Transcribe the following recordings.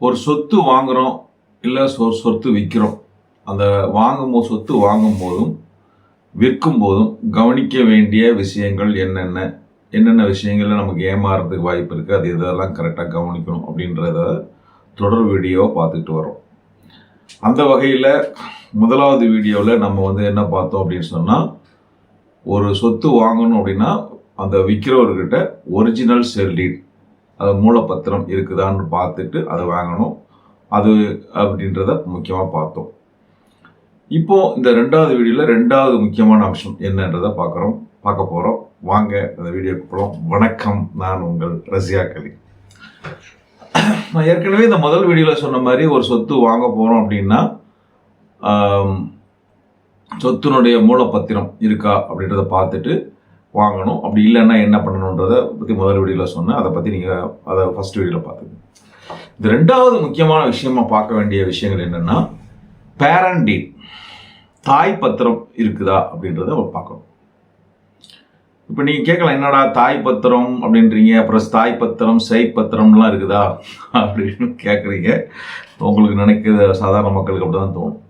ஒரு சொத்து வாங்குறோம் இல்லை சொ சொத்து விற்கிறோம் அந்த வாங்கும்போது சொத்து வாங்கும் போதும் விற்கும் போதும் கவனிக்க வேண்டிய விஷயங்கள் என்னென்ன என்னென்ன விஷயங்கள்ல நமக்கு ஏமாறுறதுக்கு வாய்ப்பு இருக்குது அது இதெல்லாம் கரெக்டாக கவனிக்கணும் அப்படின்றத தொடர் வீடியோ பார்த்துட்டு வரோம் அந்த வகையில் முதலாவது வீடியோவில் நம்ம வந்து என்ன பார்த்தோம் அப்படின்னு சொன்னால் ஒரு சொத்து வாங்கணும் அப்படின்னா அந்த விற்கிறவர்கிட்ட ஒரிஜினல் செல் டீட் அது மூலப்பத்திரம் இருக்குதான்னு பார்த்துட்டு அதை வாங்கணும். அது அப்படின்றத முக்கியமாக பார்த்தோம். இப்போ இந்த ரெண்டாவது வீடியோவில் ரெண்டாவது முக்கியமான அம்சம் என்னன்றதை பார்க்குறோம். பார்க்க போகிறோம் வாங்க அந்த வீடியோக்கு போகிறோம் வணக்கம் நான் உங்கள் ரஷ்யா கலி. நான் ஏற்கனவே இந்த முதல் வீடியோவில் சொன்ன மாதிரி ஒரு சொத்து வாங்க போகிறோம் அப்படின்னா சொத்தினுடைய மூலப்பத்திரம் இருக்கா அப்படின்றத பார்த்துட்டு வாங்கணும். அப்படி இல்லைன்னா என்ன பண்ணணும்? பண்ணணுன்றதை பற்றி முதல் வீடியோவில் சொன்னேன். அதை பற்றி நீங்கள் அதை ஃபஸ்ட் வீடியோவில் பார்த்துங்க இந்த ரெண்டாவது முக்கியமான விஷயமா பார்க்க வேண்டிய விஷயங்கள் என்னென்னா பேரண்ட் டீட் தாய் பத்திரம் இருக்குதா அப்படின்றத நம்ம பார்க்கணும். இப்போ நீங்கள் கேட்கலாம் என்னடா தாய் பத்திரம் அப்படின்றீங்க. அப்புறம் தாய் பத்திரம் செய் பத்திரம்லாம் இருக்குதா? அப்படின்னு கேட்குறீங்க. உங்களுக்கு நினைக்கிற சாதாரண மக்களுக்கு அப்படி தான் தோணும்.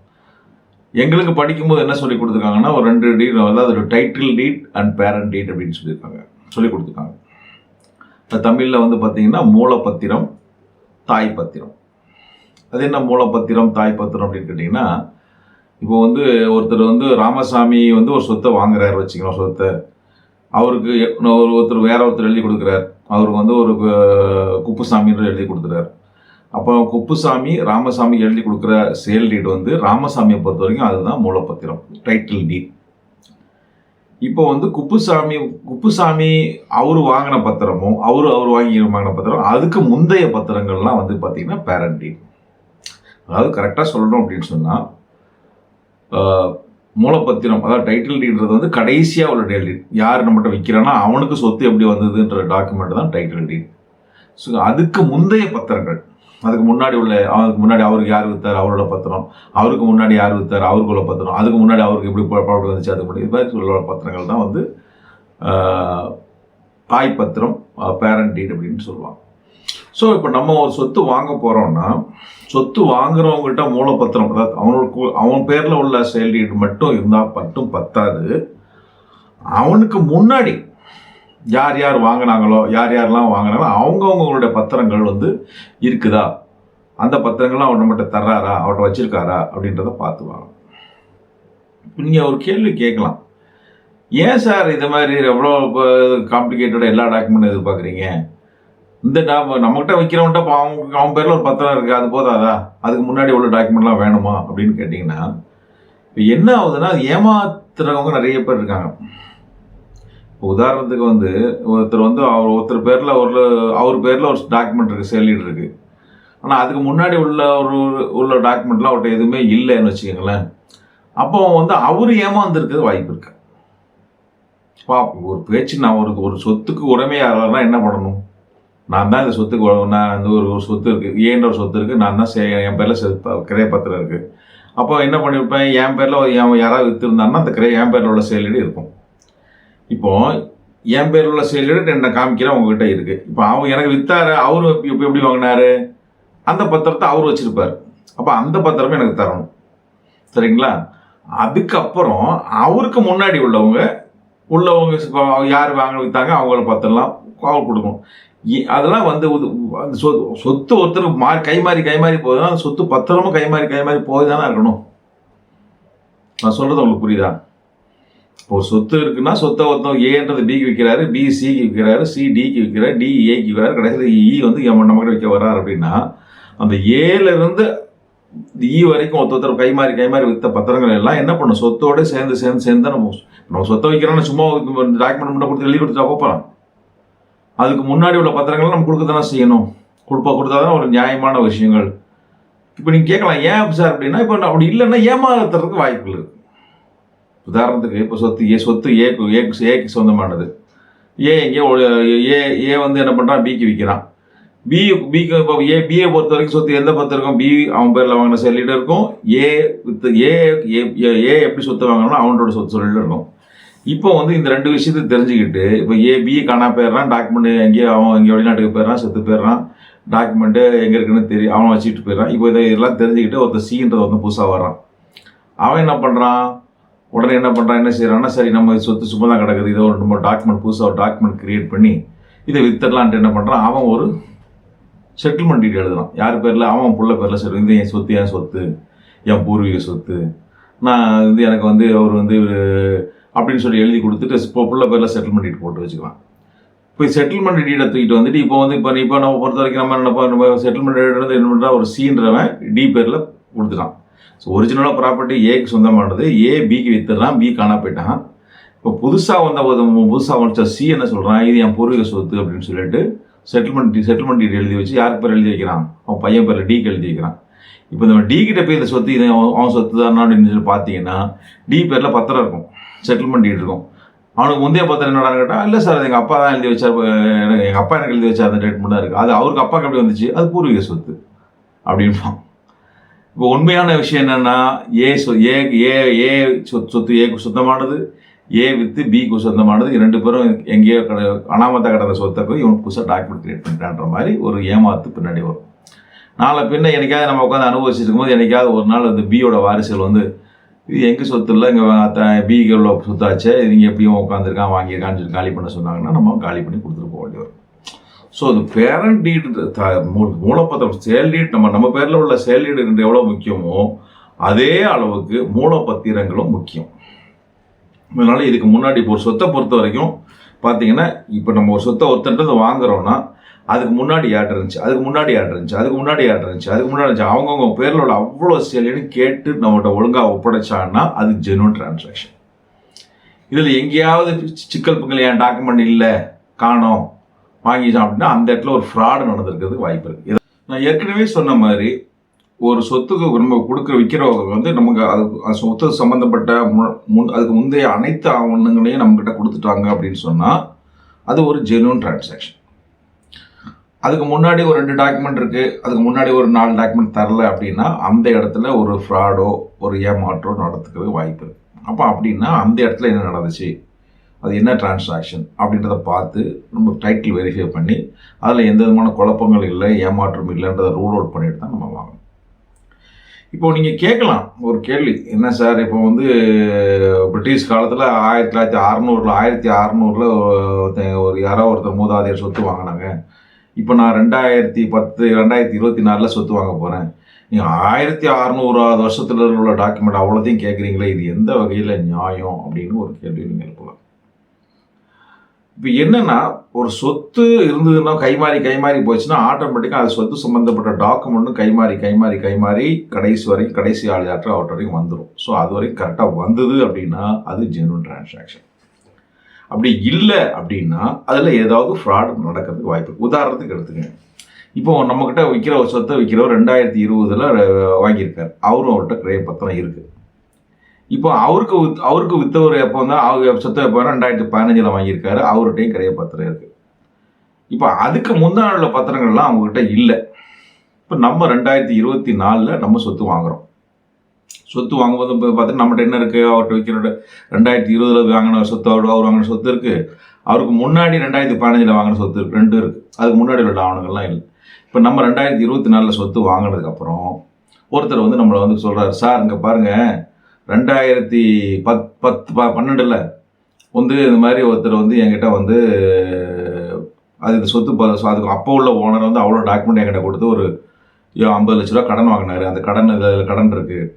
எங்களுக்கு படிக்கும்போது என்ன சொல்லி கொடுத்துருக்காங்கன்னா ஒரு ரெண்டு டீட் அதாவது ஒரு title deed and parent deed அப்படின்னு சொல்லியிருக்காங்க. சொல்லி கொடுத்துருக்காங்க. இப்போ தமிழில் வந்து பார்த்தீங்கன்னா மூலப்பத்திரம் தாய் பத்திரம் அது என்ன மூலப்பத்திரம் தாய் பத்திரம் அப்படின்னு கேட்டிங்கன்னா இப்போ வந்து ஒருத்தர் வந்து ராமசாமி வந்து ஒரு சொத்தை வாங்குறாரு வச்சுக்கணும் சொத்தை. அவருக்கு ஒரு ஒருத்தர் வேற ஒருத்தர் எழுதி கொடுக்குறார். அவருக்கு வந்து ஒரு குப்புசாமின்னு எழுதி கொடுத்துறாரு. அப்போ குப்புசாமி ராமசாமி எழுதி கொடுக்குற சேல் டீட் வந்து ராமசாமியை பொறுத்த வரைக்கும் அதுதான் மூலப்பத்திரம் டைட்டில் டீட். இப்போ வந்து குப்புசாமி குப்புசாமி அவர் வாங்கின பத்திரமும் அவரு அவர் வாங்கி வாங்கின பத்திரம் அதுக்கு முந்தைய பத்திரங்கள்லாம் வந்து பார்த்தீங்கன்னா பேரண்ட். அதாவது கரெக்டாக சொல்லணும் அப்படின்னு சொன்னால் மூலப்பத்திரம் அதாவது டைட்டில் டீட்றது வந்து கடைசியாக உள்ள டேல் யார் நம்மகிட்ட விற்கிறானா அவனுக்கு சொத்து எப்படி வந்ததுன்ற டாக்குமெண்ட் தான் டைட்டில் டீட் ஸோ அதுக்கு முந்தைய பத்திரங்கள். அதுக்கு முன்னாடி உள்ள அதுக்கு முன்னாடி அவருக்கு யார் வித்தார்? அவரோட பத்திரம். அவருக்கு முன்னாடி யார் வித்தார்? அவருக்குள்ள பத்திரம். அதுக்கு முன்னாடி அவருக்கு எப்படி ப்ராப்பர்ட்டி வந்துச்சு? அதுக்கு முன்னாடி. இது மாதிரி உள்ள பத்திரங்கள் தான் வந்து தாய் பத்திரம் பேரண்ட் டீட் அப்படின்னு சொல்லுவாங்க. ஸோ இப்போ நம்ம ஒரு சொத்து வாங்க போகிறோம்னா சொத்து வாங்குறவங்ககிட்ட மூலப்பத்திரம் அதாவது அவனுக்கு அவன் பேரில் உள்ள செயல் டீட் மட்டும் இருந்தால் மட்டும் பத்தாது. அவனுக்கு முன்னாடி யார் யார் வாங்கினாங்களோ யார் யாரெல்லாம் வாங்கினாங்களோ அவங்கவுங்களுடைய பத்திரங்கள் வந்து இருக்குதா? அந்த பத்திரங்கள்லாம் அவர் நம்மகிட்ட தர்றாரா? அவர்கிட்ட வச்சுருக்காரா? அப்படின்றத பார்த்து வாங்க நீங்கள் ஒரு கேள்வி கேட்கலாம். ஏன் சார் இது மாதிரி எவ்வளோ காம்ப்ளிகேட்டடாக எல்லா டாக்குமெண்ட் எதிர்பார்க்குறீங்க? இந்த டா- நம்மகிட்ட வைக்கிறவன்ட்ட அவங்க அவன் பேரில் ஒரு பத்திரம் இருக்குது அது போதாதா? அதுக்கு முன்னாடி உள்ள டாக்குமெண்ட்லாம் வேணுமா? அப்படின்னு கேட்டிங்கன்னா இப்போ என்ன ஆகுதுன்னா அது ஏமாத்துறவங்க நிறைய பேர் இருக்காங்க. உதாரணத்துக்கு வந்து ஒருத்தர் வந்து அவர் ஒருத்தர் பேரில் ஒரு அவர் பேரில் ஒரு டாக்குமெண்ட் இருக்குது செல்லிட்டு இருக்கு. ஆனால் அதுக்கு முன்னாடி உள்ள ஒரு உள்ள டாக்குமெண்ட்லாம் அவர்கிட்ட எதுவுமே இல்லைன்னு வச்சுக்கோங்களேன். அப்போ வந்து அவர் ஏமாந்துருக்கிறது வாய்ப்பு இருக்கு. பா ஒரு பேச்சு நான் ஒரு ஒரு சொத்துக்கு உரிமையாளர்னா என்ன பண்ணணும்? நான் தான் இந்த சொத்துக்கு நான் இந்த ஒரு ஒரு சொத்து இருக்குது ஏன்ற ஒரு சொத்து இருக்குது நான் தான் சே என் பேரில் கிரைய பத்திரம் இருக்குது அப்போ என்ன பண்ணியிருப்பேன் என் பேரில் என் யாராவது விற்றுருந்தாங்கன்னா அந்த கிரைய என் பேரில் உள்ள செயலீடு இருக்கும். இப்போ என் பேர் உள்ள செயலீடு என்ன காமிக்கிறேன் உங்ககிட்ட இருக்குது இப்போ அவங்க எனக்கு வித்தாரு அவரு இப்போ எப்படி வாங்கினாரு? அந்த பத்திரத்தை அவர் வச்சிருப்பார். அப்போ அந்த பத்திரமே எனக்கு தரணும். சரிங்களா? அதுக்கப்புறம் அவருக்கு முன்னாடி உள்ளவங்க உள்ளவங்க யார் வாங்க வித்தாங்க அவங்கள பத்திரம்லாம் அவர் கொடுக்கணும். இ- அதெல்லாம் வந்து அந்த சொத்து சொத்து ஒருத்தருக்கு மா கை மாறி கை மாறி போகுதுன்னா அந்த சொத்து பத்திரமும் கை மாறி கை மாறி போய் தானே இருக்கணும். நான் சொல்கிறது உங்களுக்கு புரியுதா? இப்போ ஒரு சொத்து இருக்குன்னா சொத்தை ஒருத்தன் ஏன்றது பிக்கு விற்கிறாரு பி சிக்கு விற்கிறாரு சி டிக்கு விற்கிறாரு டி ஏக்கு e, விற்கிறாரு கடைசியில் இ e வந்து நம்ம நம்மகிட்ட விற்க வர்றாரு அப்படின்னா அந்த ஏலேருந்து இ e வரைக்கும் ஒருத்த ஒருத்தர் கை மாறி கை மாறி பத்திரங்கள் எல்லாம் என்ன பண்ணும்? சொத்தோட சேர்ந்து சேர்ந்து சேர்ந்து தான் நம்ம நம்ம சொத்தை வைக்கிறோம்னா சும்மா டாக்குமெண்ட் மட்டும் கொடுத்து எழுதி கொடுத்துட்டா போகலாம் அதுக்கு முன்னாடி உள்ள பத்திரங்கள் நம்ம கொடுக்க தானே செய்யணும். கொடுப்பா கொடுத்தா தான் ஒரு நியாயமான விஷயங்கள். இப்போ நீங்கள் கேட்கலாம் ஏன் சார் அப்படின்னா இப்போ அப்படி இல்லைன்னா ஏமாத்துறதுக்கு வாய்ப்புகள் இருக்குது உதாரணத்துக்கு இப்போ சொத்து ஏ சொத்து ஏக்கு ஏக்கு ஏக்கு சொந்தமானது. ஏ எங்கேயோ ஏ ஏ வந்து என்ன பண்ணுறான் பிக்கு விற்கிறான் பி பிக்கு இப்போ ஏ பிஏ பொறுத்த வரைக்கும் சொத்து எந்த பத்து இருக்கும்? பி அவன் பேரில் வாங்கின செல்லிட்டு இருக்கும். ஏ வித் ஏ ஏ ஏ எப்படி சொத்து வாங்கணும்னா அவனோட சொத்து சொல்லிட்டு இருக்கும். இப்போ வந்து இந்த ரெண்டு விஷயத்தை தெரிஞ்சுக்கிட்டு இப்போ ஏ பி காணா போயிடுறான் டாக்குமெண்ட் எங்கேயோ அவன் எங்கேயோ வெளிநாட்டுக்கு போயிடுறான் செத்து போயிடுறான் டாக்குமெண்ட்டு எங்கே இருக்குன்னு தெரியும் அவன் வச்சுட்டு போயிடுறான். இப்போ இதை இதெல்லாம் தெரிஞ்சுக்கிட்டு ஒருத்தர் சீன்றது வந்து புதுசாக வர்றான். அவன் என்ன பண்ணுறான் உடனே என்ன பண்ணுறான் என்ன செய்கிறான்னா சரி நம்ம சொத்து சும்மா தான் கிடக்குது. இதை ஒரு நம்ம டாக்குமெண்ட் புதுசாக ஒரு டாக்குமெண்ட் கிரியேட் பண்ணி இதை வித்தரலான்ட்டு என்ன பண்ணுறான் அவன் ஒரு செட்டில்மெண்ட் டீட் எழுதுறான். யார் பேரில்? அவன் புள்ள பேரில் சரி இது என் சொத்து என் சொத்து என் பூர்வீக சொத்து. நான் வந்து எனக்கு வந்து அவர் வந்து அப்படின்னு சொல்லி எழுதி கொடுத்துட்டு இப்போ புள்ள பேரில் செட்டில்மெண்ட் டீட் போட்டு வச்சுக்கலாம் இப்போ செட்டில்மெண்ட் டீடை தூக்கிட்டு வந்துட்டு இப்போ வந்து இப்போ இப்போ நம்ம பொறுத்த வரைக்கும் நம்ம என்ன நம்ம செட்டில்மெண்ட் டீட் வந்து என்ன பண்ணுறா ஒரு சீன்றவன் டி பேரில் கொடுத்துட்டான். ஸோ ஒரிஜினலாக ப்ராப்பர்ட்டி ஏக்கு சொந்தமானது. ஏ பிக்கு வித்துறான் பி காணா போயிட்டான் இப்போ புதுசாக வந்த ஒரு புதுசாக வச்ச சி என்ன சொல்கிறான் இது என் பூர்வீக சொத்து அப்படின்னு சொல்லிட்டு செட்டில்மெண்ட் செட்டில்மெண்ட் டீட் எழுதி வச்சு யார் பேர் எழுதி வைக்கிறான்? அவன் பையன் பேரில் டிக்கு எழுதி வைக்கிறான். இப்போ நம்ம டி கிட்ட போய் இந்த சொத்து இது அவன் அவன் சொத்து தான் அப்படின்னு சொல்லி பார்த்தீங்கன்னா டி பேரில் பத்திரம் இருக்கும். செட்டில்மெண்ட் டீட் இருக்கும். அவனுக்கு முந்தைய பத்திரம் என்னடான்னு கேட்டால் இல்லை சார் அது எங்கள் அப்பா தான் எழுதி வச்சார். எனக்கு எங்கள் அப்பா எனக்கு எழுதி வச்சார். அந்த டேட் மட்டும் தான் இருக்குது அது அவருக்கு அப்பாவுக்கு எப்படி வந்துச்சு? அது பூர்வீக சொத்து. அப்படின்பான். இப்போ உண்மையான விஷயம் என்னன்னா ஏ சொ ஏ ஏ ஏ சொத்து சொத்து ஏக்கு சொந்தமானது ஏ வித்து பிக்கு சொந்தமானது ரெண்டு பேரும் எங்கேயோ கட அனாமத்த கடந்த சொத்தை போய் இவன் புதுசாக டாக்குமெண்ட் கிரியேட் பண்ணிட்டான்ற மாதிரி ஒரு ஏமாத்து பின்னாடி வரும். நாளை பின்ன என்னைக்காவது நம்ம உட்காந்து அனுபவிச்சுட்டு இருக்கும்போது என்னைக்காவது ஒரு நாள் அந்த பியோட வாரிசுகள் வந்து இது எங்கள் சொத்து இல்லை இங்கே பிக்கு உள்ள சொத்தாச்சே நீங்கள் எப்படியும் உட்காந்துருக்கான் வாங்கியிருக்கான்னு சொல்லி காலி பண்ண சொன்னாங்கன்னா நம்ம காலி பண்ணி கொடுத்துட்டு போக வேண்டிய வரும். ஸோ அந்த பேரண்ட் டீடு மூலப்பத்திரம் சேல் டீட் நம்ம நம்ம பேரில் உள்ள சேல் டீடு எவ்வளோ முக்கியமோ அதே அளவுக்கு மூலப்பத்திரங்களும் முக்கியம். அதனால் இதுக்கு முன்னாடி இப்போ ஒரு சொத்தை பொறுத்த வரைக்கும் பார்த்தீங்கன்னா இப்போ நம்ம ஒரு சொத்தை ஒருத்தன்றது வாங்குறோன்னா அதுக்கு முன்னாடி யார்ட் இருந்துச்சு? அதுக்கு முன்னாடி யார்ட் இருந்துச்சு? அதுக்கு முன்னாடி யார்ட் இருந்துச்சு? அதுக்கு முன்னாடி இருந்துச்சு? அவங்கவுங்க பேரில் உள்ள அவ்வளோ சேலைன்னு கேட்டு நம்மகிட்ட ஒழுங்காக ஒப்படைச்சான்னா அது ஜெனுவன் டிரான்சாக்ஷன் இதில் எங்கேயாவது சிக்கல் பங்கல் என் டாக்குமெண்ட் இல்லை? காணோம். வாங்கிச்சான் அப்படின்னா அந்த இடத்துல ஒரு ஃப்ராடு நடந்திருக்கிறதுக்கு வாய்ப்பு இருக்குது நான் ஏற்கனவே சொன்ன மாதிரி ஒரு சொத்துக்கு நம்ம கொடுக்குற விற்கிறவங்க வந்து நமக்கு அது சொத்து சம்மந்தப்பட்ட மு- முன் அதுக்கு முந்தைய அனைத்து ஆவணங்களையும் நம்மக்கிட்ட கொடுத்துட்டாங்க அப்படின்னு சொன்னால் அது ஒரு ஜெனுவன் டிரான்சாக்ஷன் அதுக்கு முன்னாடி ஒரு ரெண்டு டாக்குமெண்ட் இருக்குது அதுக்கு முன்னாடி ஒரு நாலு டாக்குமெண்ட் தரல அப்படின்னா அந்த இடத்துல ஒரு ஃப்ராடோ ஒரு ஏமாற்றோ நடத்துக்கிறது வாய்ப்பு இருக்குது அப்போ அப்படின்னா அந்த இடத்துல என்ன நடந்துச்சு? அது என்ன டிரான்சாக்ஷன் அப்படின்றத பார்த்து நம்ம டைட்டில் வெரிஃபை பண்ணி அதில் எந்த விதமான குழப்பங்கள் இல்லை ஏமாற்றம் இல்லைன்றதை ரூல் அவுட் பண்ணிட்டு தான் நம்ம வாங்கணும். இப்போ நீங்கள் கேட்கலாம் ஒரு கேள்வி என்ன சார் இப்போ வந்து பிரிட்டிஷ் காலத்தில் ஆயிரத்தி தொள்ளாயிரத்தி அறநூறில் ஆயிரத்தி அறநூறில் ஒரு யாரோ ஒருத்தர் மூதாதையர் சொத்து வாங்கினாங்க. இப்போ நான் ரெண்டாயிரத்தி பத்து ரெண்டாயிரத்தி இருபத்தி நாலில் சொத்து வாங்க போகிறேன் நீங்கள் ஆயிரத்தி அறநூறாவது வருஷத்தில் உள்ள டாக்குமெண்ட் அவ்வளோத்தையும் கேட்குறீங்களே இது எந்த வகையில் நியாயம் அப்படின்னு ஒரு கேள்வி நீங்கள் எழுப்பலாம். இப்போ என்னென்னா ஒரு சொத்து இருந்ததுன்னா கைமாறி கைமாறி போச்சுன்னா ஆட்டோமேட்டிக்காக அது சொத்து சம்மந்தப்பட்ட டாக்குமெண்ட்டும் கைமாறி கைமாறி கைமாறி கடைசி வரைக்கும் கடைசி ஆள் யாற்ற அவர்கிட்ட வரைக்கும் வந்துடும் ஸோ அது வரைக்கும் கரெக்டாக வந்தது அப்படின்னா அது ஜென்வன் டிரான்சாக்ஷன் அப்படி இல்லை அப்படின்னா அதில் ஏதாவது ஃப்ராடு நடக்கிறதுக்கு வாய்ப்பு உதாரணத்துக்கு எடுத்துங்க இப்போ நம்மக்கிட்ட விற்கிற ஒரு சொத்தை விற்கிறவர் ரெண்டாயிரத்தி இருபதில் வாங்கியிருக்கார். அவரும் அவர்கிட்ட கிரய பத்திரம் இருக்குது இப்போ அவருக்கு வித் அவருக்கு வித்தவர் எப்போ வந்து அவர் சொத்தை எப்போ ரெண்டாயிரத்தி பதினஞ்சில் வாங்கியிருக்காரு. அவர்கிட்டையும் கிரைய பத்திரம் இருக்குது இப்போ அதுக்கு முந்தான உள்ள பத்திரங்கள்லாம் அவங்கக்கிட்ட இல்லை. இப்போ நம்ம ரெண்டாயிரத்தி இருபத்தி நாலில் நம்ம சொத்து வாங்குறோம். சொத்து வாங்கும்போது இப்போ பார்த்தீங்கன்னா நம்மகிட்ட என்ன இருக்குது அவர்கிட்ட விற்கிற ரெண்டாயிரத்தி இருபதில் வாங்கின சொத்து அவர் அவர் வாங்கின சொத்து இருக்குது அவருக்கு முன்னாடி ரெண்டாயிரத்தி பதினஞ்சில் வாங்கின சொத்து இருக்குது ரெண்டு இருக்குது அதுக்கு முன்னாடி உள்ள ஆவணங்கள்லாம் இல்லை. இப்போ நம்ம ரெண்டாயிரத்தி இருபத்தி நாலில் சொத்து வாங்கினதுக்கப்புறம் ஒருத்தர் வந்து நம்மளை வந்து சொல்கிறாரு சார் இங்கே பாருங்கள் ரெண்டாயிரத்தி பத் பத்து ப பன்னெண்டில் வந்து இந்த மாதிரி ஒருத்தர் வந்து என்கிட்ட வந்து அது இந்த சொத்து ப- அதுக்கு அப்போ உள்ள ஓனர் வந்து அவ்வளோ டாக்குமெண்ட் என்கிட்ட கொடுத்து ஒரு ஐயோ, ஐம்பது லட்ச ரூபா கடன் வாங்கினாரு. அந்த கடன் இதில் கடன் இருக்குது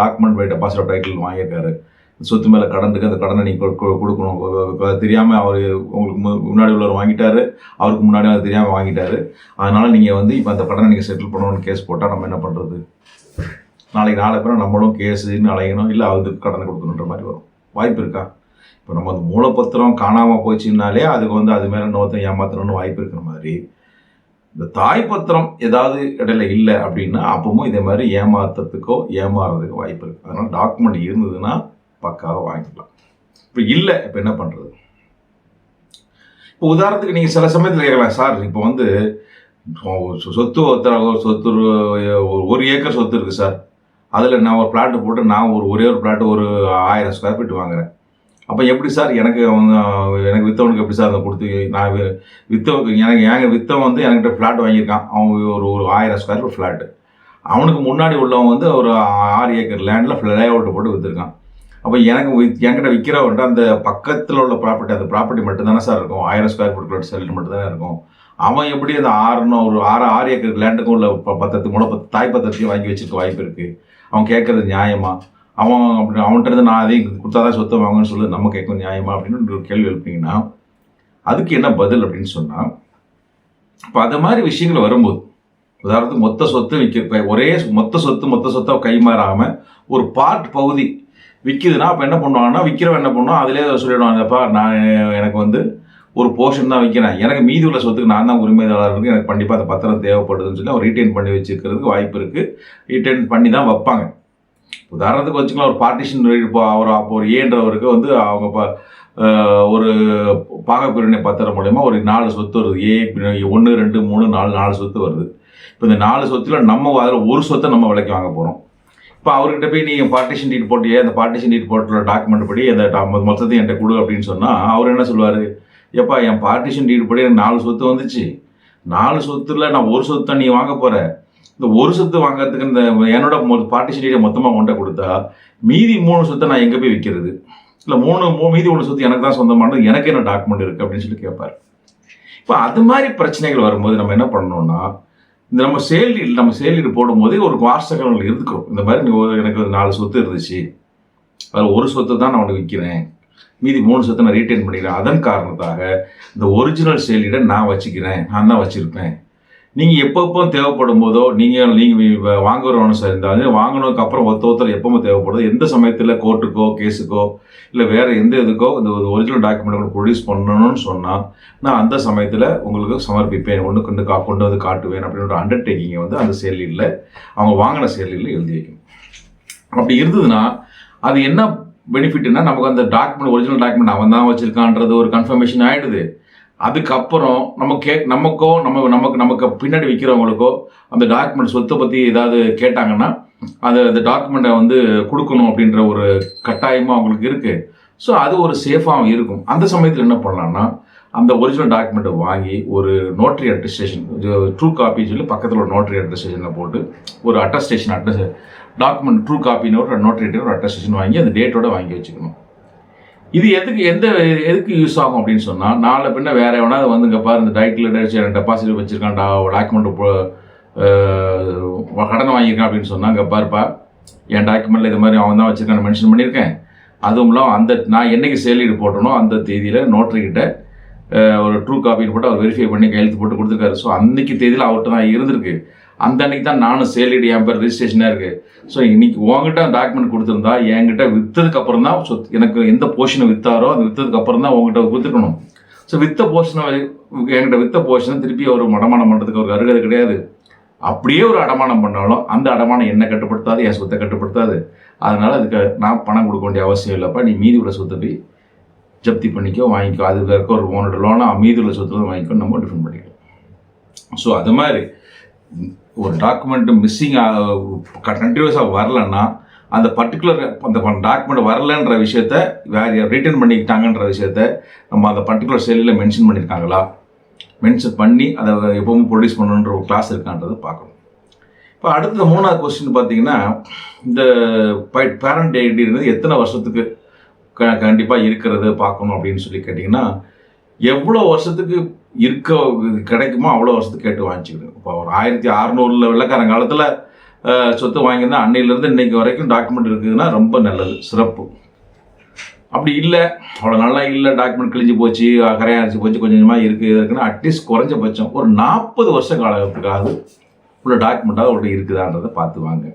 டாக்குமெண்ட் பை டெபாசிட் டைட்டில் வாங்கியிருக்காரு. சொத்து மேலே கடன் இருக்குது அந்த கடனை நீங்கள் கொடுக்கணும். தெரியாமல் அவர் உங்களுக்கு மு- முன்னாடி உள்ளவர் வாங்கிட்டாரு. அவருக்கு முன்னாடி அவர் தெரியாமல் வாங்கிட்டாரு. அதனால் நீங்கள் வந்து இப்போ அந்த கடனை நீங்கள் செட்டில் பண்ணணும்னு கேஸ் போட்டால் நம்ம என்ன பண்ணுறது நாளைக்கு நாளை பிறகு நம்மளும் கேஸுன்னு அலையணும். இல்லை அதுக்கு கடனை கொடுக்கணுன்ற மாதிரி வரும். வாய்ப்பு இருக்கா? இப்போ நம்ம அந்த மூலப்பத்திரம் காணாமல் போச்சுன்னாலே அதுக்கு வந்து அது மேலே இன்னொருத்தன் ஏமாத்தணும்னு வாய்ப்பு இருக்கிற மாதிரி. இந்த தாய் பத்திரம் ஏதாவது இடையில இல்லை அப்படின்னா அப்பவும் இதே மாதிரி ஏமாத்துறதுக்கோ ஏமாறுறதுக்கோ வாய்ப்பு இருக்குது அதனால் டாக்குமெண்ட் இருந்ததுன்னா பக்காவாக வாங்கிக்கலாம். இப்போ இல்லை இப்போ என்ன பண்ணுறது இப்போ உதாரணத்துக்கு நீங்கள் சில சமயத்தில் கேட்கலாம் சார் இப்போ வந்து சொ- சொத்து ஒருத்தர் ஒரு சொத்து ஒரு- ஒரு ஏக்கர் சொத்து இருக்குது சார். அதில் நான் ஒரு பிளாட்டு போட்டு நான் ஒரு ஒரே ஒரு பிளாட்டு ஒரு ஆயிரம் ஸ்கொயர் ஃபீட் வாங்குறேன். அப்போ எப்படி சார் எனக்கு அவங்க எனக்கு வித்தவனுக்கு எப்படி சார் அதை கொடுத்து நான் வித்தவுக்கு வித்தவனுக்கு எனக்கு ஏங்க வித்தவன் வந்து என்கிட்ட ஃப்ளாட் வாங்கியிருக்கான். அவன் ஒரு ஒரு ஆயிரம் ஸ்கொயர் ஃபீட் ஃப்ளாட்டு அவனுக்கு முன்னாடி உள்ளவன் வந்து ஒரு ஆறு ஏக்கர் லேண்டில் ஃப்ளே அவுட் போட்டு விற்றுருக்கான் அப்போ எனக்கு வித்- என்கிட்ட விற்கிறவன்ட்டு அந்த பக்கத்தில் உள்ள ப்ராப்பர்ட்டி அந்த ப்ராப்பர்ட்டி மட்டும்தானே சார் இருக்கும். ஆயிரம் ஸ்கொயர் ஃபீட் ஃப்ளாட் செல்லிட்டு மட்டும்தானே இருக்கும். அவன் எப்படி அந்த ஆறுன்னு ஒரு ஆறு ஆறு ஏக்கர் லேண்டுக்கும் உள்ள ப- பத்தத்து முளை பத்து தாய் பத்திரத்தையும் வாங்கி வச்சுருக்க வாய்ப்பு இருக்குது அவன் கேட்குறது நியாயமா? அவன் அப்படி அவன்கிட்ட நான் அதையும் கொடுத்தாதான் சொத்தை வாங்கன்னு சொல்லி நம்ம கேட்கும் நியாயமா அப்படின்னு ஒரு கேள்வி எழுப்பிங்கன்னா அதுக்கு என்ன பதில் அப்படின்னு சொன்னால் இப்போ அது மாதிரி விஷயங்கள் வரும்போது உதாரணத்துக்கு மொத்த சொத்து விற்க ஒரே மொத்த சொத்து மொத்த சொத்தை கைமாறாமல் ஒரு பார்ட் பகுதி விற்கிதுன்னா அப்போ என்ன பண்ணுவாங்கன்னா விற்கிறவன் என்ன பண்ணுவான் அதிலே சொல்லிடுவாங்கப்பா நான் எனக்கு வந்து ஒரு போர்ஷன் தான் வைக்கிறேன். எனக்கு மீதி உள்ள சொத்துக்கு நான் தான் உரிமையாளர் இருக்கு எனக்கு கண்டிப்பாக அந்த பத்திரம் தேவைப்படுதுன்னு சொல்லி அவர் ரீட்டைன் பண்ணி வச்சுக்கிறதுக்கு வாய்ப்பு இருக்குது ரீட்டைன் பண்ணி தான் வைப்பாங்க. உதாரணத்துக்கு வச்சுக்கலாம் ஒரு பார்ட்டிஷன் இப்போ அவர் அப்போ ஒரு ஏன்றவருக்கு வந்து அவங்க ப ஒரு பாகப்பிரிவினை பத்திரம் மூலயமா ஒரு நாலு சொத்து வருது. ஏ ஒன்று ரெண்டு மூணு நாலு நாலு சொத்து வருது. இப்போ இந்த நாலு சொத்தில் நம்ம அதில் ஒரு சொத்தை நம்ம விலைக்கு வாங்க போகிறோம் இப்போ அவர்கிட்ட போய் நீங்கள் பார்ட்டிஷன் டீட் போட்டியே அந்த பார்ட்டிஷன் டீட் போட்டுள்ள டாக்குமெண்ட் படி அந்த மொத்தத்தையும் என்கிட்ட கொடு அப்படின்னு சொன்னால் அவர் என்ன சொல்லுவார்? எப்பா என் பார்ட்டிஷன் டீடு படி எனக்கு நாலு சொத்து வந்துச்சு. நாலு சொத்துல நான் ஒரு சொத்தை நீ வாங்க போற. இந்த ஒரு சொத்து வாங்குறதுக்கு இந்த என்னோட பார்ட்டிஷன் டீட்டை மொத்தமாக கொண்ட கொடுத்தா மீதி மூணு சொத்தை நான் எங்கே போய் விற்கிறது இல்லை மூணு மூ மீதி ஒன்று சொத்து எனக்கு தான் சொந்தமானது எனக்கு என்ன டாக்குமெண்ட் இருக்குது அப்படின்னு சொல்லி கேட்பார் இப்போ அது மாதிரி பிரச்சனைகள் வரும்போது நம்ம என்ன பண்ணணும்னா இந்த நம்ம செயலில் நம்ம செயலில் போடும்போதே ஒரு வாசகங்கள் இருக்கும் இந்த மாதிரி ஒரு- எனக்கு ஒரு நாலு சொத்து இருந்துச்சு. அதில் ஒரு சொத்து தான் நான் உனக்கு விற்கிறேன் மீதி மூணு சொத்தை நான் ரீட்டைன் பண்ணிக்கிறேன். அதன் காரணத்தாக இந்த ஒரிஜினல் செயலிட நான் வச்சுக்கிறேன். நான் தான் வச்சுருப்பேன். நீங்கள் எப்பப்போ தேவைப்படும் போதோ நீங்கள் நீங்கள் வாங்குறவனு இருந்தாலும் வாங்கினதுக்கு அப்புறம் ஒருத்த ஒருத்தர் எப்போ தேவைப்படுதோ. எந்த சமயத்தில் கோர்ட்டுக்கோ கேஸுக்கோ இல்லை வேறு எந்த இதுக்கோ இந்த ஒரிஜினல் டாக்குமெண்ட் ப்ரொடியூஸ் பண்ணணும்னு சொன்னால் நான் அந்த சமயத்தில் உங்களுக்கு சமர்ப்பிப்பேன். ஒன்று கொண்டு கா கொண்டு வந்து காட்டுவேன் அப்படின்ற அண்டர்டேக்கிங்கை வந்து அந்த செயலியில் அவங்க வாங்கின செயலியில் எழுதி வைக்கணும். அப்படி இருந்ததுன்னா அது என்ன பெனிஃபிட்னா நமக்கு அந்த டாக்குமெண்ட் ஒரிஜினல் டாக்குமெண்ட் அவன் தான் வச்சுருக்கான்றது ஒரு கன்ஃபர்மேஷன் ஆகிடுது அதுக்கப்புறம் நம்ம கே நமக்கோ நம்ம நமக்கு நமக்கு பின்னாடி விற்கிறவங்களுக்கோ அந்த டாக்குமெண்ட் சொத்தை பற்றி ஏதாவது கேட்டாங்கன்னா அது அந்த டாக்குமெண்ட்டை வந்து கொடுக்கணும் அப்படின்ற ஒரு கட்டாயமாக அவங்களுக்கு இருக்குது ஸோ அது ஒரு சேஃபாகவும் இருக்கும். அந்த சமயத்தில் என்ன பண்ணலான்னா அந்த ஒரிஜினல் டாக்குமெண்ட்டை வாங்கி ஒரு நோட்ரி அட்டஸ்டேஷன் ட்ரூ காப்பின்னு சொல்லி பக்கத்தில் ஒரு நோட்ரி அட்டஸ்டேஷனில் போட்டு ஒரு அட்டஸ்டேஷன் அட்டஸ் டாக்குமெண்ட் ட்ரூ காப்பின்னு ஒரு நோட்ரி ஒரு அட்டஸ்டேஷன் வாங்கி அந்த டேட்டோட வாங்கி வச்சுக்கணும். இது எதுக்கு எந்த எதுக்கு யூஸ் ஆகும் அப்படின்னு சொன்னால் நாளை பின்ன வேற எவனாவது வந்து பாரு இந்த டைட்டில் டெபாசிட் வச்சிருக்கான்டா டாக்குமெண்ட் கடனை வாங்கியிருக்கான் அப்படின்னு சொன்னாங்க பாருப்பா என் டாக்குமெண்ட்டில் இது மாதிரி அவன் தான் வச்சுருக்கான் மென்ஷன் பண்ணியிருக்கேன். அதுவும் இல்லாமல் அந்த நான் என்னைக்கு செயலீடு போட்டனோ அந்த தேதியில் நோட்டரிக்கிட்ட ஒரு ட்ரூ காப்பின்னு போட்டு அவர் வெரிஃபை பண்ணி கையெழுத்து போட்டு கொடுத்துருக்காரு. ஸோ அன்னைக்கு தேதியில் அவர்கிட்ட தான் இருந்திருக்கு. அந்த அன்னைக்கு தான் நானும் செயலீடு என் பேர் ரிஜிஸ்ட்ரேஷனாக இருக்குது ஸோ இன்னைக்கு உங்ககிட்ட டாக்குமெண்ட் கொடுத்துருந்தா என்கிட்ட விற்றதுக்கு அப்புறம் தான் சொத்து எனக்கு எந்த போர்ஷனை விற்றாரோ அது விற்றதுக்கு அப்புறம் தான் உங்ககிட்ட கொடுத்துருக்கணும். ஸோ வித்த போர்ஷனை என்கிட்ட வித்த போர்ஷனை திருப்பி அவர் அடமானம் பண்ணுறதுக்கு ஒரு அருகதை கிடையாது. அப்படியே ஒரு அடமானம் பண்ணாலும் அந்த அடமானம் என்ன கட்டுப்படுத்தாது என் சொத்தை கட்டுப்படுத்தாது. அதனால் அதுக்கு நான் பணம் கொடுக்க வேண்டிய அவசியம் இல்லைப்பா. நீ மீதி உள்ள சொத்தை போய் ஜப்தி பண்ணிக்கோ வாங்கிக்கோ. அது இருக்க ஒரு உன்னோட லோனை மீதி உள்ள சொத்தை வாங்கிக்கோ நம்ம டிஃபன் பண்ணிக்கலாம். ஸோ அது மாதிரி ஒரு டாக்குமெண்ட்டு மிஸ்ஸிங் கண்டினியூஸாக வரலன்னா அந்த பர்டிகுலர் அந்த டாக்குமெண்ட் வரலன்ற விஷயத்த வேற ரிட்டர்ன் பண்ணிக்கிட்டாங்கன்ற விஷயத்த நம்ம அந்த பர்டிகுலர் செல்லில் மென்ஷன் பண்ணியிருக்காங்களா மென்ஷன் பண்ணி அதை எப்பவும் ப்ரொடியூஸ் பண்ணணுன்ற ஒரு கிளாஸ் இருக்கான்றது பார்க்கணும். இப்போ அடுத்த மூணாவது கொஸ்டின் பார்த்தீங்கன்னா இந்த பேரண்ட் ஐடின்றது எத்தனை வருஷத்துக்கு க கண்டிப்பாக இருக்கிறது பார்க்கணும் அப்படின்னு சொல்லி கேட்டிங்கன்னா எவ்வளோ வருஷத்துக்கு இருக்க கிடைக்குமோ அவ்வளோ வருஷத்துக்கு கேட்டு வாங்கிச்சுக்கணும் இப்போ ஒரு ஆயிரத்தி அறநூறுல வெள்ளக்காரன் காலத்தில் சொத்து வாங்கியிருந்தா அன்னையிலேருந்து இன்னைக்கு வரைக்கும் டாக்குமெண்ட் இருக்குதுன்னா ரொம்ப நல்லது சிறப்பு. அப்படி இல்லை அவ்வளோ நல்லா இல்லை டாக்குமெண்ட் கிழிஞ்சு போச்சு கரையாரிச்சு போச்சு கொஞ்சம் கொஞ்சமாக இருக்குது இருக்குன்னா அட்லீஸ்ட் குறைஞ்சபட்சம் ஒரு நாற்பது வருஷ காலத்துக்காவது உள்ள டாக்குமெண்ட்டாக அவர்கிட்ட இருக்குதான்றதை பார்த்து வாங்க.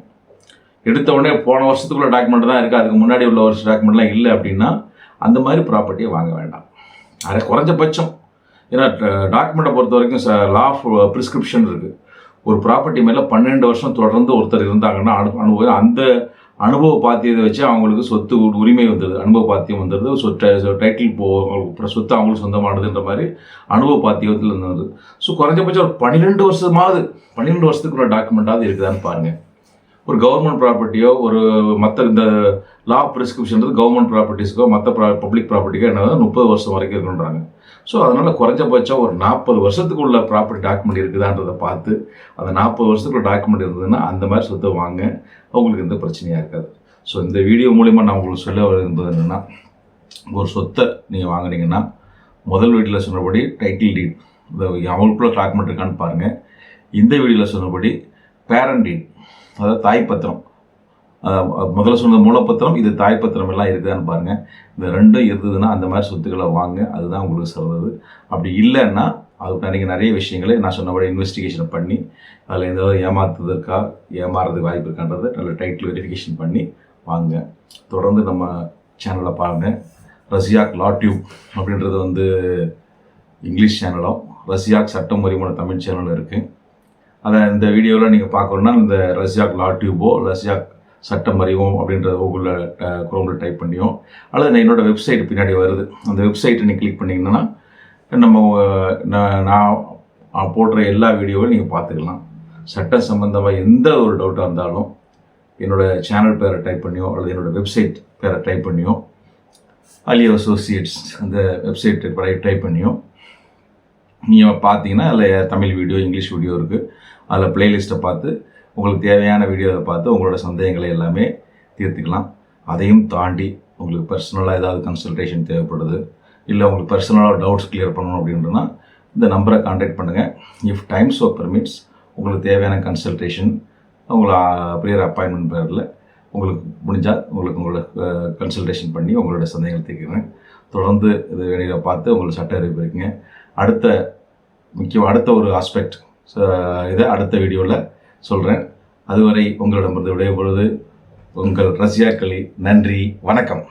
எடுத்த உடனே போன வருஷத்துக்குள்ள டாக்குமெண்ட் தான் இருக்குது அதுக்கு முன்னாடி உள்ள வருஷ டாக்குமெண்ட்லாம் இல்லை அப்படின்னா அந்த மாதிரி ப்ராப்பர்ட்டியை வாங்க வேண்டாம். அதை குறைஞ்சபட்சம். ஏன்னா டாக்குமெண்ட்டை பொறுத்த வரைக்கும் லா ஆஃப் ப்ரிஸ்கிரிப்ஷன் இருக்குது ஒரு ப்ராப்பர்ட்டி மேலே பன்னெண்டு வருஷம் தொடர்ந்து ஒருத்தர் இருந்தாங்கன்னா அனு அனுபவம் அந்த அனுபவ பாத்தியத்தை வச்சு அவங்களுக்கு சொத்து உரிமை வந்துடுது அனுபவ பாத்தியம் வந்துடுது சொத்தை டைட்டில் போ சொத்து அவங்களுக்கு சொந்தமானதுன்ற மாதிரி அனுபவ பாத்தியத்தில் இருந்தது. ஸோ குறைஞ்சபட்சம் ஒரு பன்னிரெண்டு வருஷமாவது பன்னிரெண்டு வருஷத்துக்குள்ள டாக்குமெண்ட்டாவது இருக்குதான்னு பாருங்கள் ஒரு கவர்மெண்ட் ப்ராப்பர்ட்டியோ ஒரு மற்ற இந்த லா ப்ரிஸ்கிரிப்ஷன் கவர்மெண்ட் ப்ராப்பர்ட்டிஸ்க்கோ மற்ற ப்ரா பப்ளிக் ப்ராப்பர்ட்டிக்கோ என்ன முப்பது வருஷம் வரைக்கும் இருக்குன்றாங்க. ஸோ அதனால் குறைஞ்சபட்சம் ஒரு நாற்பது வருஷத்துக்குள்ள ப்ராப்பர்ட்டி டாக்குமெண்ட் இருக்குதான்றதை பார்த்து அந்த நாற்பது வருஷத்துக்குள்ள டாக்குமெண்ட் இருந்ததுன்னா அந்த மாதிரி சொத்தை வாங்க அவங்களுக்கு எந்த பிரச்சனையாக இருக்காது. ஸோ இந்த வீடியோ மூலிமா நான் உங்களுக்கு சொல்ல விரும்புவது என்னென்னா ஒரு சொத்தை நீங்கள் வாங்கினீங்கன்னா முதல் வீட்டில் சொன்னபடி டைட்டில் டீட் இந்த அவங்களுக்குள்ள டாக்குமெண்ட் இருக்கான்னு பாருங்கள் இந்த வீடியோவில் சொன்னபடி பேரண்ட் டீட் அதாவது தாய் பத்திரம் முதல்ல சொன்ன மூலப்பத்திரம் இது தாய்ப்பத்திரம் எல்லாம் இருக்குதான்னு பாருங்கள் இந்த ரெண்டும் இருந்ததுன்னா அந்த மாதிரி சொத்துக்களை வாங்க அதுதான் உங்களுக்கு சொல்கிறது அப்படி இல்லைன்னா அதுக்கு நீங்கள் நிறைய விஷயங்களை நான் சொன்னபடி இன்வெஸ்டிகேஷன் பண்ணி அதில் எந்த ஏமாத்துறதுக்கா ஏமாறதுக்கு வாய்ப்பு இருக்கான்றதை நல்ல டைட்டில் வெரிஃபிகேஷன் பண்ணி வாங்க. தொடர்ந்து நம்ம சேனலை பாருங்கள் ரஷ்யாக் லா டியூப் அப்படின்றது வந்து இங்கிலீஷ் சேனலும் ரஷ்யாக் சட்டம் மறிமுறை தமிழ் சேனலும் இருக்குது அதை இந்த வீடியோவில் நீங்கள் பார்க்கணுன்னா இந்த ரஷ்யாக் லா டியூபோ ரஷ்யாக் சட்டம் அறிவோம் அப்படின்ற கூகுளில் குரோமில் டைப் பண்ணியும். அல்லது நான் என்னோடய வெப்சைட் பின்னாடி வருது. அந்த வெப்சைட்டை நீங்கள் கிளிக் பண்ணிங்கன்னா நம்ம நான் நான் போடுற எல்லா வீடியோவையும் நீங்கள் பார்த்துக்கலாம். சட்டம் சம்மந்தமாக எந்த ஒரு டவுட்டாக இருந்தாலும் என்னோடய சேனல் பேரை டைப் பண்ணியோ அல்லது என்னோடய வெப்சைட் பேரை டைப் பண்ணியோ அலியோ அசோசியேட்ஸ் அந்த வெப்சைட் டைப் பண்ணியோ நீங்கள் பார்த்தீங்கன்னா அதில் தமிழ் வீடியோ இங்கிலீஷ் வீடியோ இருக்குது அதில் பிளேலிஸ்ட்டை பார்த்து உங்களுக்கு தேவையான வீடியோவை பார்த்து உங்களோட சந்தேகங்களை எல்லாமே தீர்த்துக்கலாம். அதையும் தாண்டி உங்களுக்கு பர்சனலாக ஏதாவது கன்சல்டேஷன் தேவைப்படுது இல்லை உங்களுக்கு பர்சனலாக டவுட்ஸ் கிளியர் பண்ணணும் அப்படின்றனா இந்த நம்பரை காண்டாக்ட் பண்ணுங்கள் இஃப் டைம்ஸ் ஸோ பெர்மிட்ஸ் உங்களுக்கு தேவையான கன்சல்டேஷன் உங்களை ப்ரியர் அப்பாயின்மெண்ட் பேரில் உங்களுக்கு முடிஞ்சால் உங்களுக்கு உங்களோட கன்சல்டேஷன் பண்ணி உங்களோட சந்தேகங்கள் தீர்க்கிறேன். தொடர்ந்து இது வெளியில் பார்த்து உங்களுக்கு சட்ட அறிவிப்பு இருக்குங்க அடுத்த முக்கியம் அடுத்த ஒரு ஆஸ்பெக்ட் இதை அடுத்த வீடியோவில் சொல்கிறேன் அதுவரை உங்களிடமிருந்து விடைபெறுவது உங்கள் ரஷ்யா நன்றி வணக்கம்.